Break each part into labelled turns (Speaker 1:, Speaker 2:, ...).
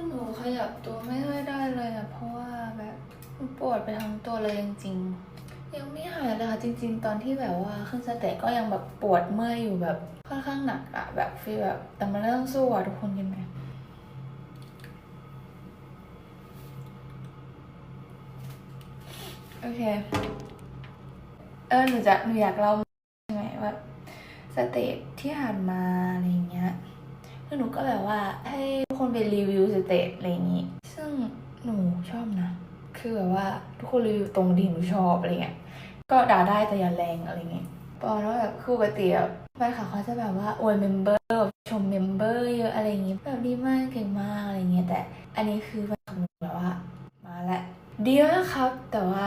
Speaker 1: คือหนูขยับตัวไม่ค่อยได้เลยอะเพราะว่าแบบปวดไปทั้งตัวเลยจริงๆ ยังไม่หายเลยค่ะจริง ๆ ตอนที่แบบว่าขึ้นสเตจก็ยังแบบปวดเมื่อยอยู่แบบค่อนข้างหนักอะแบบฟีลแบบแต่มันเรื่องสู้อะทุกคนเห็นไหมโอเค เออหนูจะหนูอยากเล่าใช่ไหมว่าสเตจที่ผ่านมาอะไรเงี้ย คือหนูก็แบบว่าให้ทุกคนไปรีวิวสเตจอะไรอย่างงี้ ซึ่งหนูชอบนะ คือแบบว่าทุกคนรีวิวตรงที่หนูชอบอะไรเงี้ย ก็ด่าได้แต่อย่าแรงอะไรเงี้ยปอนว่าแบบคือปกติแบบแฟนคลับเขาจะแบบว่าอวยเมมเบอร์ชมเมมเบอร์เยอะอะไรอย่างงี้แบบดีมากเก่งมากอะไรเงี้ยแต่อันนี้คือแฟนคลับหนูแบบว่ามาแล้วดีมากครับ แต่ว่า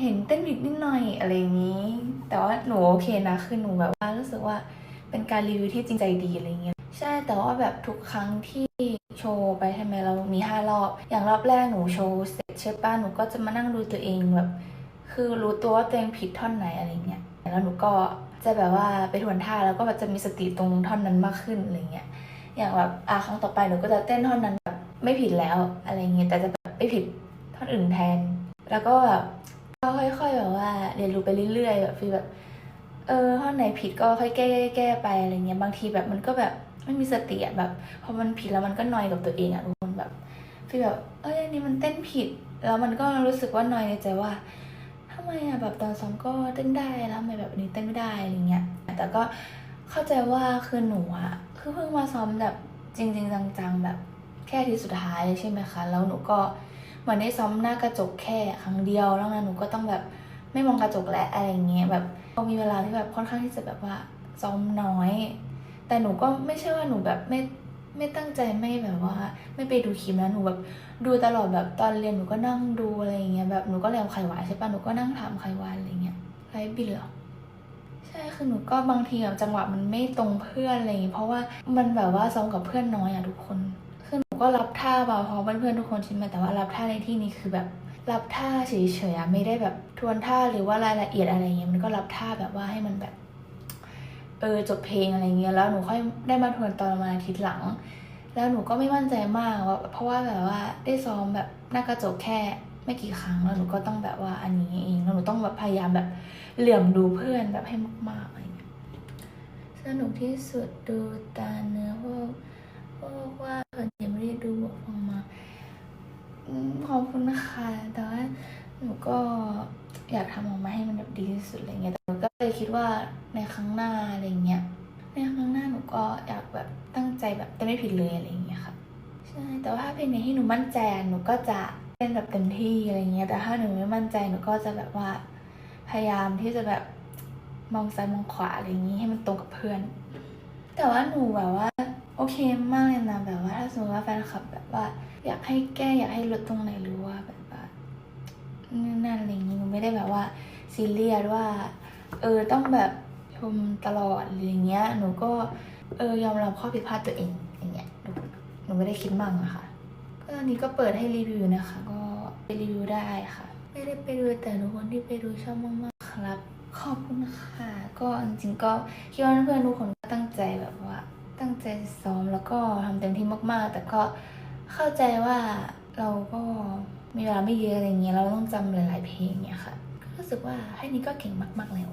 Speaker 1: เห็นเต้นผิดนิดหน่อยอะไรอย่างนี้ แต่ว่าหนูโอเคนะคือหนูแบบว่ารู้สึกว่าเป็นการรีวิวที่จริงใจดีอะไรเงี้ย ใช่แต่ว่าแบบทุกครั้งที่โชว์ไปใช่ไหมเรามีห้ารอบ อย่างรอบแรกหนูโชว์เสร็จใช่ป้ะหนูก็จะมานั่งดูตัวเองแบบ คือรู้ตัวว่าตัวเองผิดท่อนไหนอะไรเงี้ยแล้วหนูก็จะแบบว่าไปทวนท่าแล้วก็แบบจะมีสติตรงท่อนนั้นมากขึ้นอะไรเงี้ยอย่างแบบอะครั้งต่อไปหนูก็จะเต้นท่อนนั้นแบบไม่ผิดแล้วอะไรเงี้ยแต่จะแบบไปผิดท่อนอื่นแทน แล้วก็แบบก็ค่อย ๆ แบบว่าเรียนรู้ไปเรื่อยๆแบบฟีแบบเออท่อนไหนผิดก็ค่อยแก้แก้แก้ไปอะไรเงี้ยบางทีแบบมันก็แบบ ไม่มีสติอะแบบพอมันผิดแล้วมันก็นอยกับตัวเองอะทุกคนแบบฟีลแบบเอ้ยอันนี้มันเต้นผิด แล้วมันก็รู้สึกว่านอยในใจว่าทำไมอะแบบตอนซ้อมก็เต้นได้แล้วทำไมแบบอันนี้เต้นไม่ได้อะไรเงี้ยแต่ก็เข้าใจว่าคือหนูอะคือเพิ่งมาซ้อมแบบจริงๆจังๆแบบแค่ทีสุดท้ายใช่ไหมคะแล้วหนูก็เหมือนได้ซ้อมหน้ากระจกแค่ครั้งเดียวแล้วนั้นหนูก็ต้องแบบไม่มองกระจกและอะไรเงี้ยแบบพอมีเวลาที่แบบค่อนข้างที่จะแบบว่าซ้อมน้อย แต่หนูก็ไม่ใช่ว่าหนูแบบไม่ไม่ตั้งใจไม่แบบว่า ไม่ไปดูคลิปนะหนูแบบดูตลอดแบบตอนเรียนหนูก็นั่งดูอะไรอย่างเงี้ยแบบหนูก็เรียนไขวานใช่ปะหนูก็นั่งถามไขวานอะไรเงี้ยไรบินเหรอใช่คือหนูก็บางทีแบบจังหวะมันไม่ตรงเพื่อนอะไรอย่างเงี้ยเพราะว่ามันแบบว่าซ้อมกับเพื่อนน้อยอะทุกคนคือหนูก็รับท่าเบาเพราะเพื่อนๆทุกคนใช่ไหมแต่ว่ารับท่าในที่นี้คือแบบรับท่าเฉยๆไม่ได้แบบทวนท่าหรือว่ารายละเอียดอะไรเงี้ยมันก็รับท่าแบบว่าให้มันแบบ เออจบเพลงอะไรเงี้ยแล้วหนูค่อยได้มาทวนตอนประมาณอาทิตย์หลัง แล้วหนูก็ไม่มั่นใจมากว่าเพราะว่าแบบว่าได้ซ้อมแบบหน้ากระจกแค่ไม่กี่ครั้งแล้วหนูก็ต้องแบบว่าอันนี้เองแล้วหนูต้องแบบพยายามแบบเหลื่อมดูเพื่อนแบบให้มากๆอะไรเงี้ยสนุกที่สุดดูตาเนื้อพวกพวกว่าเพิ่นยังไม่ได้ดูบอกฟังมาขอบคุณนะคะแต่ว่าหนูก็ อยากทำออกมาให้มันแบบดีที่สุดอะไรเงี้ยแต่หนูก็เลยคิดว่าในครั้งหน้าอะไรเงี้ยในครั้งหน้าหนูก็อยากแบบตั้งใจแบบจะไม่ผิดเลยอะไรเงี้ยค่ะใช่แต่ว่าถ้าเพลงไหนที่หนูมั่นใจหนูก็จะเล่นแบบเต็มที่อะไรเงี้ยแต่ถ้าหนูไม่มั่นใจหนูก็จะแบบว่าพยายามที่จะแบบมองซ้ายมองขวาอะไรอย่างงี้ให้มันตรงกับเพื่อน แต่ว่าหนูแบบว่าโอเคมากเลยนะแบบว่าถ้าสมมติว่าแฟนคลับแบบว่า อยากให้แก้อยากให้ลดตรงไหนหรือว่าแบบว่า นั่นอะไรอย่างงี้หนูไม่ได้แบบว่าซีเรียสว่า เออต้องแบบชมตลอดอะไรอย่างเงี้ย หนูก็เออยอมรับข้อผิดพลาดตัวเองอย่างเงี้ยหนูไม่ได้คิดมั่งอะค่ะก็อันนี้ก็เปิดให้รีวิวนะคะ ก็ไปรีวิวได้ค่ะ ไม่ได้ไปดูแต่ทุกคนที่ไปดูชอบมากๆครับ ขอบคุณค่ะ ก็จริงๆก็คิดว่าเพื่อนๆทุกคนตั้งใจแบบว่า ตั้งใจซ้อมแล้วก็ทำเต็มที่มากๆ แต่ก็เข้าใจว่าเราก็ มีเวลาไม่เยอะอะไรเงี้ยเราต้องจำหลาย ๆ เพลงเนี่ยค่ะก็รู้สึกว่าให้นี้ก็เก่งมาก ๆ แล้ว